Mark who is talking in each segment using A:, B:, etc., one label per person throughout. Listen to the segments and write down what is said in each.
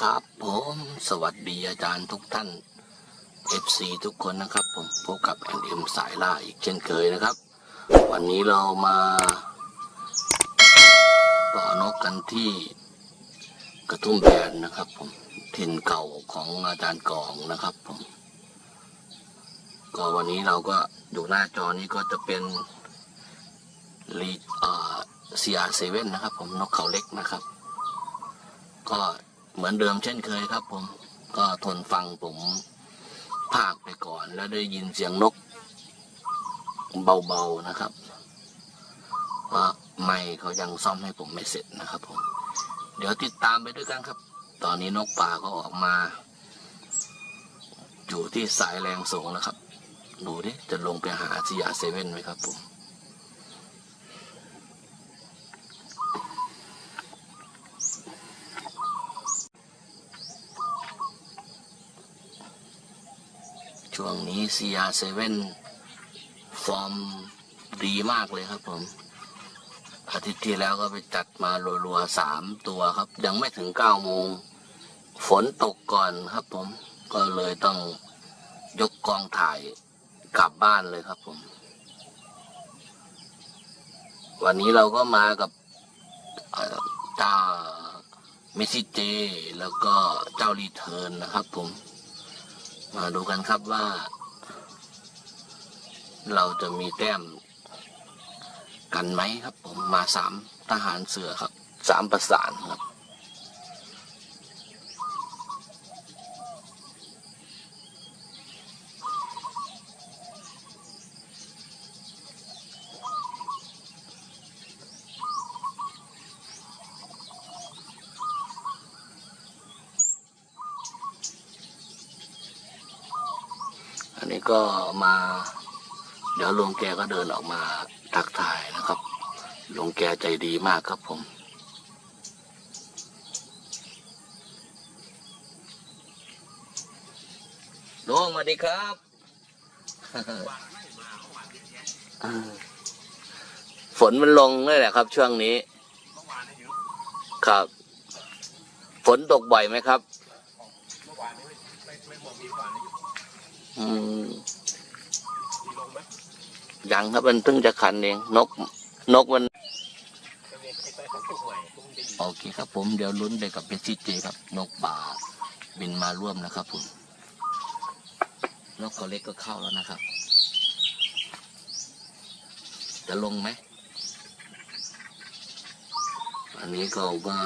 A: ครับผมสวัสดีอาจารย์ทุกท่าน FC ทุกคนนะครับ ผมพบกับ NM สายล่าอีกเช่นเคยนะครับ วันนี้เรามาต่อนกกันที่กระทุ่มแบนนะครับ ผมถิ่นเก่าของอาจารย์กองนะครับผมก็วันนี้เราก็อยู่หน้าจอนี้ก็จะเป็นลีเอ่อ CR7 นะครับ ผมนกเขาเล็กนะครับ ก็ เหมือนเดิมเช่นเคยครับผม ก็ทนฟังผมภาคไปก่อน แล้วได้ยินเสียงนกเบาๆนะครับว่าไม่เขายังซ่อมให้ผมไม่เสร็จนะครับผม เดี๋ยวติดตามไปด้วยกันครับ ตอนนี้นกป่าก็ออกมา อยู่ที่สายแรงสูงแล้วครับ ดูดิจะลงไปหาซียาเซเว่นไหมครับผม ช่วงนี้ CR7 ฟอร์มดีมากเลยครับผม อาทิตย์ที่แล้วก็ไปจัดมารัวๆสามตัวครับ ยังไม่ถึงเก้าโมง ฝนตกก่อนครับผม ก็เลยต้องยกกองถ่ายกลับบ้านเลยครับผม วันนี้เราก็มากับเจ้าเมสซี่เจ แล้วก็เจ้ารีเทิร์นนะครับผม มาดูกันครับว่า เราจะมีแต้มกันไหมครับ ผมมาสามทหารเสือครับสามประสานครับ อันนี้ก็มา เดี๋ยวลุงแกก็เดินออกมาทักทายนะครับลุงแกใจดีมากครับผมลุงสวัสดีครับฝนมันลงเลยแหละครับ ช่วงนี้ ครับ ฝนตกบ่อยไหมครับ อืมยังครับมันเพิ่งจะขันเอง นก นกมันโอเคครับผมเดี๋ยวลุ้นไปกับเพชรซีเจครับ นกป่าบินมาร่วมนะครับผมนกเขาเล็กก็เข้าแล้วนะครับ จะลงไหมอันนี้ก็ว่า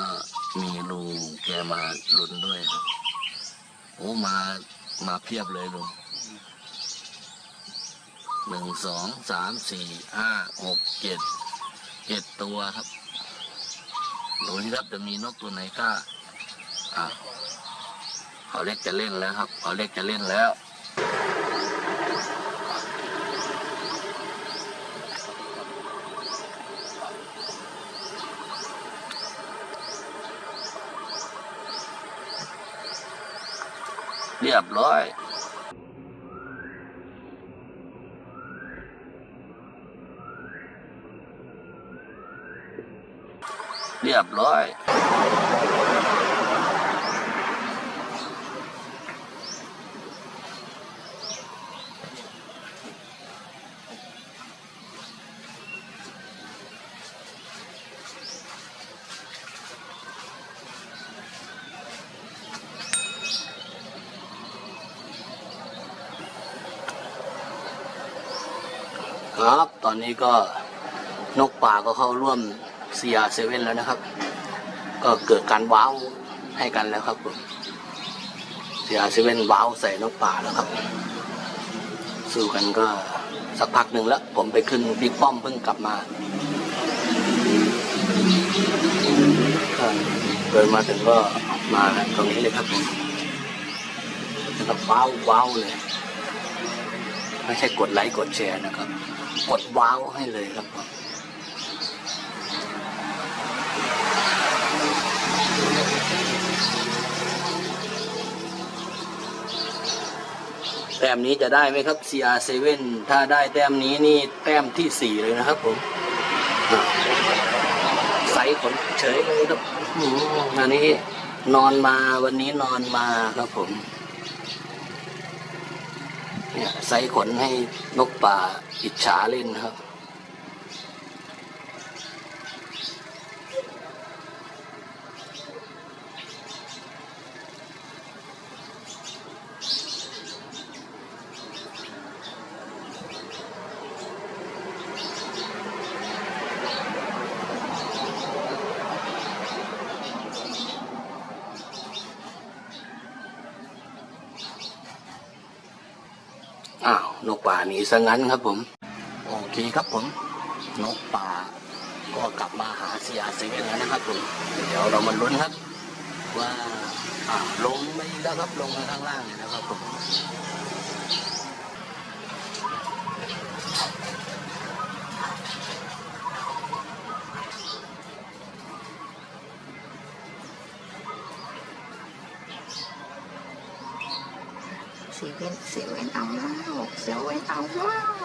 A: มีลุงแกมาลุ้นด้วยครับโอ้มามาเพียบเลยลุง หนึ่งสองสามสี่ห้าหกเจ็ดเจ็ดตัวครับดูนี่ครับจะมีนกตัวไหนก็อ่าเขาเล็กจะเล่นแล้วครับเขาเล็กจะเล่นแล้วเรียบร้อย รียบร้อยครับ ตอนนี้ก็นกป่าก็เข้าร่วม CR7 แล้วนะครับ ก็เกิดการว้าวให้กันแล้วครับผม CR7 ว้าวใส่นกป่าแล้วครับ สู้กันก็สักพักหนึ่งแล้ว ผมไปขึ้นบิ๊กป้อมเพิ่งกลับมาเดินมาถึงก็มาตรงนี้เลยครับผมนะครับว้าวว้าวเลยไม่ใช่กดไลค์กดแชร์นะครับ กดว้าวให้เลยครับผม แต้มนี้จะได้ไหมครับ CR7 ถ้าได้แต้มนี้นี่แต้มที่สี่เลยนะครับผมใสขนเฉยเลยครับอันนี้นอนมาวันนี้นอนมาครับผม เนี่ยใส่ขนให้นกป่าอิจฉาเล่นครับ นกป่าหนีซะงั้นครับผม โอเคครับผม นกป่า ก็กลับมาหาเสียเซเว่นแล้วนะครับผม เดี๋ยวเรามาลุ้นครับ ว่าลงไม่แล้วครับลงมาข้างล่างแล้วครับผม
B: เซเว่นเซเว่นเอาแล้วเซเว่นเอาแล้ว